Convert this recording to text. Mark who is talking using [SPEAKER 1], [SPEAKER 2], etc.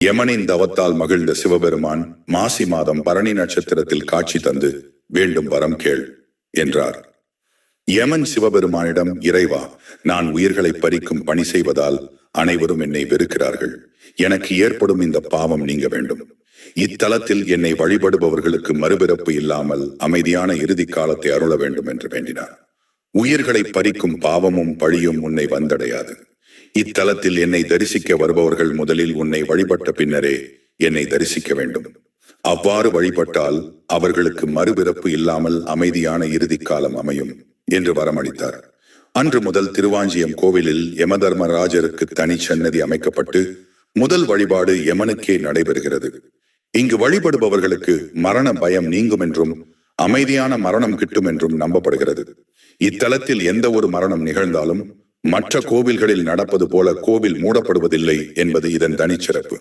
[SPEAKER 1] யமனின் தவத்தால் மகிழ்ந்த சிவபெருமான் மாசி மாதம் பரணி நட்சத்திரத்தில் காட்சி தந்து வேண்டும் வரம் கேள் என்றார். யமன் சிவபெருமானிடம் இறைவா நான் உயிர்களை பறிக்கும் பணி செய்வதால் அனைவரும் என்னை வெறுக்கிறார்கள். எனக்கு ஏற்படும் இந்த பாவம் நீங்க வேண்டும். இத்தலத்தில் என்னை வழிபடுபவர்களுக்கு மறுபிறப்பு இல்லாமல் அமைதியான இறுதி காலத்தை அருள வேண்டும் என்று வேண்டினார். உயிர்களை பறிக்கும் பாவமும் பழியும் உன்னை வந்தடையாது. இத்தலத்தில் என்னை தரிசிக்க வருபவர்கள் முதலில் உன்னை வழிபட்ட பின்னரே என்னை தரிசிக்க வேண்டும். அவ்வாறு வழிபட்டால் அவர்களுக்கு மறுபிறப்பு இல்லாமல் அமைதியான இறுதி காலம் அமையும் என்று வரமளித்தார். அன்று முதல் திருவாஞ்சியம் கோவிலில் யமதர்மராஜருக்கு தனி சன்னதி அமைக்கப்பட்டு முதல் வழிபாடு யமனுக்கே நடைபெறுகிறது. இங்கு வழிபடுபவர்களுக்கு மரண பயம் நீங்கும் என்றும் அமைதியான மரணம் கிட்டும் என்றும் நம்பப்படுகிறது. இத்தலத்தில் எந்த ஒரு மரணம் நிகழ்ந்தாலும் மற்ற கோவில்களில் நடப்பது போல கோவில் மூடப்படுவதில்லை என்பது இதன் தனிச்சிறப்பு.